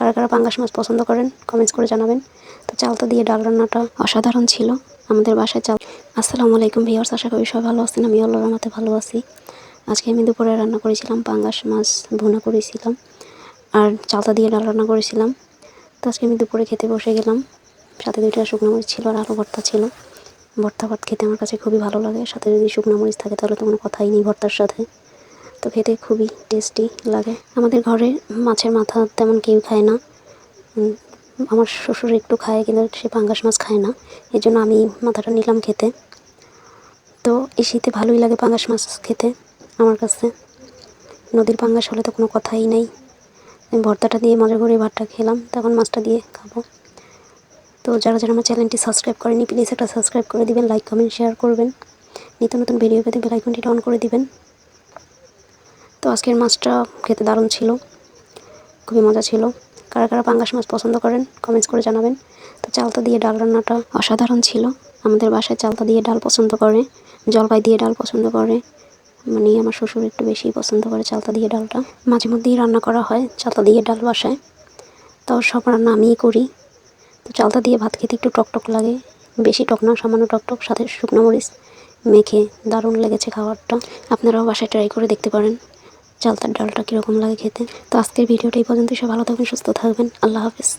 কারা কারা পাঙ্গাস মাছ পছন্দ করেন কমেন্টস করে জানাবেন। তো চালতা দিয়ে ডাল রান্নাটা অসাধারণ ছিল। আমাদের বাসায় চাল আসসালামু আলাইকুম ভিউয়ার্স, আশা করি সবাই ভালো আছেন আমি আল্লাহর রহমতে ভালো আছি। আজকে আমি দুপুরে রান্না করেছিলাম পাঙ্গাস মাছ ভুনা করেছিলাম, আর চালতা দিয়ে ডাল রান্না করেছিলাম। তো আজকে আমি দুপুরে খেতে বসে গেলাম। সাথে দুইটা শুকনো মরিচ ছিল আর আলু ভর্তা ছিল। ভর্তা ভাত খেতে আমার কাছে খুবই ভালো লাগে, সাথে যদি শুকনো মরিচ থাকে তাহলে তো কোনো কথাই নেই ভর্তার সাথে। তো খেতে খুবই টেস্টি লাগে। আমাদের ঘরে মাছের মাথা তেমন কেউ খায় না। আমার শ্বশুর একটু খায়, কিন্তু সে পাঙ্গাস মাছ খায় না। এই জন্য আমি মাথাটা নিলাম খেতে। তো এই শীতে ভালোই লাগে পাঙ্গাস মাছ খেতে আমার কাছে। নদীর পাঙ্গাস হলে তো কোনো কথাই নেই। আমি ভর্তাটা দিয়ে মজা করে ভাতটা খেলাম, তখন মাছটা দিয়ে খাব। তো যারা যারা আমার চ্যানেলটি সাবস্ক্রাইব করেনি প্লিজ একটা সাবস্ক্রাইব করে দিবেন লাইক কমেন্ট শেয়ার করবেন। নিত্য নতুন ভিডিও পেতে বেল আইকনটি অন করে দিবেন। তো আজকের মাছটা খেতে দারুণ ছিল। খুবই মজা ছিল। কারা কারা পাঙ্গাস মাছ পছন্দ করেন কমেন্টস করে জানাবেন। তো চালতা দিয়ে ডাল রান্নাটা অসাধারণ ছিল। আমাদের বাসায় চালতা দিয়ে ডাল পছন্দ করে, জলপাই দিয়ে ডাল পছন্দ করে। মানে আমার শ্বশুর একটু বেশি পছন্দ করে চালতা দিয়ে ডালটা। মাঝে মধ্যেই রান্না করা হয় চালতা দিয়ে ডাল বাসায়। তাও সব রান্না আমিই করি। তো চালতা দিয়ে ভাত খেতে একটু টকটক লাগে। বেশি টক না, সামান্য টকটক, সাথে শুকনো মরিচ মেখে দারুণ লেগেছে খাবারটা। আপনারাও বাসায় ট্রাই করে দেখতে পারেন। চালতার ডালটা কীরকম লাগে খেতে। তো আজকের ভিডিওটা এই পর্যন্ত সব ভালো থাকবেন, সুস্থ থাকবেন। আল্লাহ হাফিজ।